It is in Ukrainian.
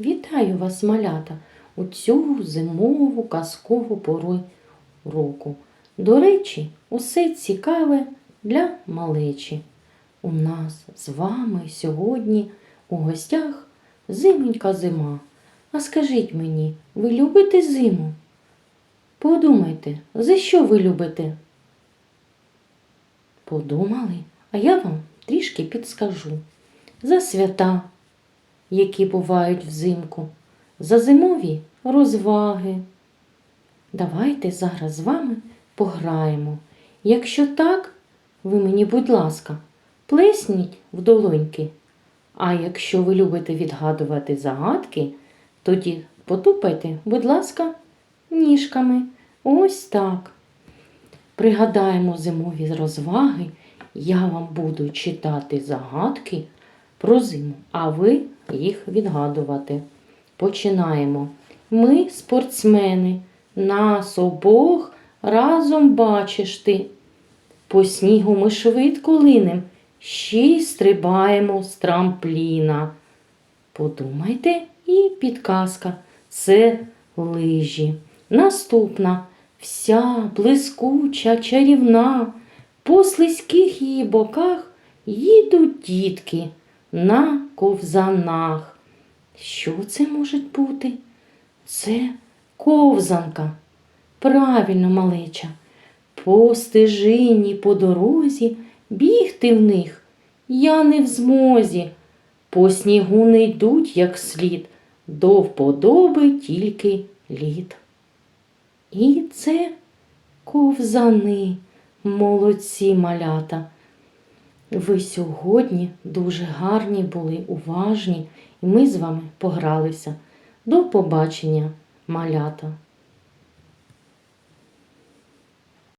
Вітаю вас, малята, у цю зимову казкову пору року. До речі, усе цікаве для малечі. У нас з вами сьогодні у гостях зименька зима. А скажіть мені, ви любите зиму? Подумайте, за що ви любите? Подумали, а я вам трішки підскажу. За свята, які бувають взимку, за зимові розваги. Давайте зараз з вами пограємо. Якщо так, ви мені, будь ласка, плесніть в долоньки. А якщо ви любите відгадувати загадки, тоді потупайте, будь ласка, ніжками. Ось так. Пригадаємо зимові розваги. Я вам буду читати загадки про зиму, а ви їх відгадувати. Починаємо. Ми спортсмени, нас обох разом бачиш ти. По снігу ми швидко линем, ще й стрибаємо з трампліна. Подумайте і підказка це лижі. Наступна вся блискуча, чарівна, по слизьких її боках їдуть дітки на ковзанах. Що це може бути? Це ковзанка. Правильно, малеча. По стежині, по дорозі бігти в них я не в змозі. По снігу не йдуть, як слід, до вподоби тільки лід. І це ковзани, молодці малята. Ви сьогодні дуже гарні були, уважні, і ми з вами погралися. До побачення, малята!